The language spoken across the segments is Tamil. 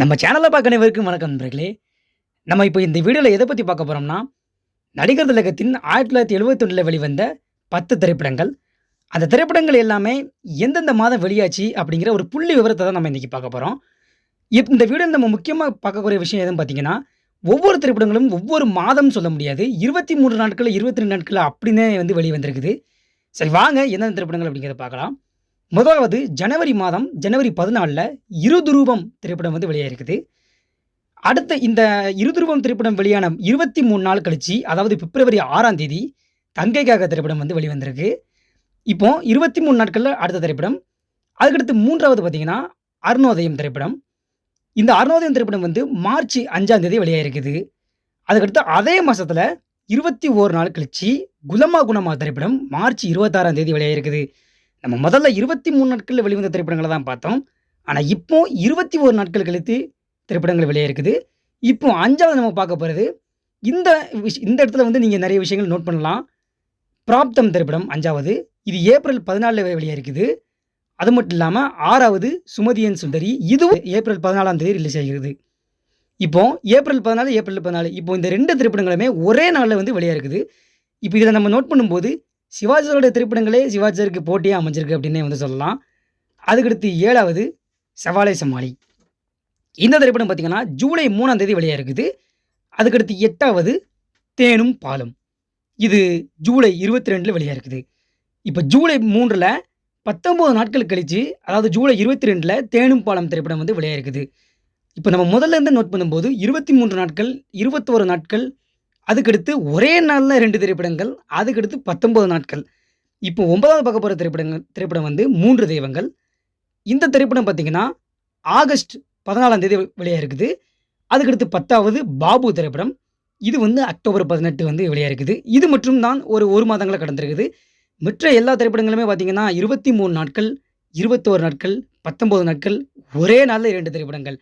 நம்ம சேனலை பார்க்க அனைவருக்கும் வணக்கம் நண்பர்களே. நம்ம இப்போ இந்த வீடியோவில் எதை பற்றி பார்க்க போகிறோம்னா நடிகர் திலகத்தின் ஆயிரத்தி தொள்ளாயிரத்தி எழுபத்தொன்னில் வெளிவந்த பத்து திரைப்படங்கள். அந்த திரைப்படங்கள் எல்லாமே எந்தெந்த மாதம் வெளியாச்சு அப்படிங்கிற ஒரு புள்ளி விவரத்தை தான் நம்ம இன்றைக்கி பார்க்க போகிறோம் இப் இந்த வீடியோ நம்ம முக்கியமாக பார்க்கக்கூடிய விஷயம் எதுன்னு பார்த்தீங்கன்னா ஒவ்வொரு திரைப்படங்களும் ஒவ்வொரு மாதம் சொல்ல முடியாது. இருபத்தி மூன்று நாட்களில் இருபத்தி ரெண்டு நாட்களில் அப்படின்னே வந்து வெளியே வந்திருக்குது சரி வாங்க எந்தெந்த திரைப்படங்கள் அப்படிங்கிறத பார்க்கலாம். முதலாவது ஜனவரி மாதம் ஜனவரி பதினாலில் இருதுருவம் திரைப்படம் வந்து வெளியாகிருக்குது அடுத்த இந்த இருதுருவம் திரைப்படம் வெளியான இருபத்தி மூணு நாள் கழிச்சு அதாவது பிப்ரவரி ஆறாம் தேதி தங்கைக்காக திரைப்படம் வந்து வெளிவந்திருக்கு. இப்போ இருபத்தி மூணு நாட்களில் அடுத்த திரைப்படம். அதுக்கடுத்து மூன்றாவது பார்த்தீங்கன்னா அருணோதயம் திரைப்படம். இந்த அருணோதயம் திரைப்படம் வந்து மார்ச் அஞ்சாம் தேதி வெளியாகிருக்குது அதுக்கடுத்து அதே மாதத்தில் இருபத்தி ஓரு நாள் கழிச்சு குலமா குணமா திரைப்படம் மார்ச் இருபத்தாறாம் தேதி வெளியாகிருக்குது நம்ம முதல்ல இருபத்தி மூணு நாட்களில் வெளிவந்த திரைப்படங்களை தான் பார்த்தோம். ஆனால் இப்போ இருபத்தி ஒரு நாட்கள் கழித்து திரைப்படங்கள் வெளியாயிருக்குது இப்போ அஞ்சாவது நம்ம பார்க்க போகிறது இந்த விஷ் இந்த இடத்துல வந்து நீங்கள் நிறைய விஷயங்கள் நோட் பண்ணலாம். பிராப்தம் திரைப்படம் அஞ்சாவது இது ஏப்ரல் பதினாலில் வெளியாயிருக்குது அது மட்டும் இல்லாமல் ஆறாவது சுமதியன் சுந்தரி இதுவும் ஏப்ரல் பதினாலாம் தேதி ரிலீஸ் ஆகிறது. இப்போ ஏப்ரல் பதினாலு ஏப்ரல் பதினாலு இப்போ இந்த ரெண்டு திரைப்படங்களுமே ஒரே நாளில் வந்து வெளியாயிருக்குது இப்போ இதை நம்ம நோட் பண்ணும்போது சிவாஜி திரைப்படங்களே சிவாஜியருக்கு போட்டியாக அமைஞ்சிருக்கு அப்படின்னே வந்து சொல்லலாம். அதுக்கடுத்து ஏழாவது சவாலை சமாளி. இந்த திரைப்படம் பார்த்தீங்கன்னா ஜூலை மூணாம் தேதி வெளியாக இருக்குது. அதுக்கடுத்து எட்டாவது தேனும் பாலும். இது ஜூலை இருபத்தி ரெண்டில் வெளியாக இருக்குது. இப்போ ஜூலை மூன்றில் பத்தொம்போது நாட்கள் கழித்து அதாவது ஜூலை இருபத்தி ரெண்டில் தேனும் பாலம் திரைப்படம் வந்து வெளியாக இருக்குது. இப்போ நம்ம முதல்ல இருந்து நோட் பண்ணும்போது இருபத்தி மூன்று நாட்கள் இருபத்தோரு நாட்கள் அதுக்கடுத்து ஒரே நாளில் ரெண்டு திரைப்படங்கள் அதுக்கடுத்து பத்தொம்பது நாட்கள். இப்போ ஒன்பதாவது பார்க்க போகிற திரைப்படங்கள் திரைப்படம் வந்து மூன்று தெய்வங்கள். இந்த திரைப்படம் பார்த்தீங்கன்னா ஆகஸ்ட் பதினாலாம் தேதி வெளியாக இருக்குது. அதுக்கடுத்து பத்தாவது பாபு திரைப்படம். இது வந்து அக்டோபர் பதினெட்டு வந்து வெளியாக இருக்குது. இது மட்டும் தான் ஒரு ஒரு மாதங்களை கடந்திருக்குது. மற்ற எல்லா திரைப்படங்களுமே பார்த்தீங்கன்னா இருபத்தி மூணு நாட்கள் இருபத்தோரு நாட்கள் பத்தொம்போது நாட்கள் ஒரே நாளில் இரண்டு திரைப்படங்கள்.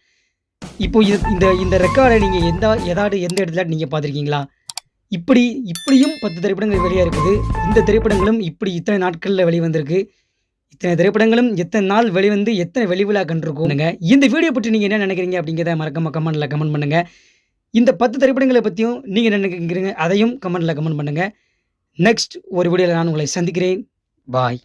இப்போ இது இந்த இந்த ரெக்கார்டை நீங்கள் எந்த ஏதாவது எந்த இடத்துல நீங்கள் பார்த்துருக்கீங்களா இப்படி இப்படியும் பத்து திரைப்படங்கள் வெளியாக இருக்குது. இந்த திரைப்படங்களும் இப்படி இத்தனை நாட்களில் வெளிவந்திருக்கு. இத்தனை திரைப்படங்களும் எத்தனை நாள் வெளிவந்து எத்தனை வெளிவிழா கண்டிருக்கோங்க இந்த வீடியோ பற்றி நீங்கள் என்ன நினைக்கிறீங்க அப்படிங்கிறத மறக்காம கமெண்ட்டில் கமெண்ட் பண்ணுங்கள் இந்த பத்து திரைப்படங்களை பற்றியும் நீங்கள் என்ன நினைக்கிறீங்க அதையும் கமெண்ட்டில் கமெண்ட் பண்ணுங்கள் நெக்ஸ்ட் ஒரு வீடியோவில் நான் உங்களை சந்திக்கிறேன். பாய்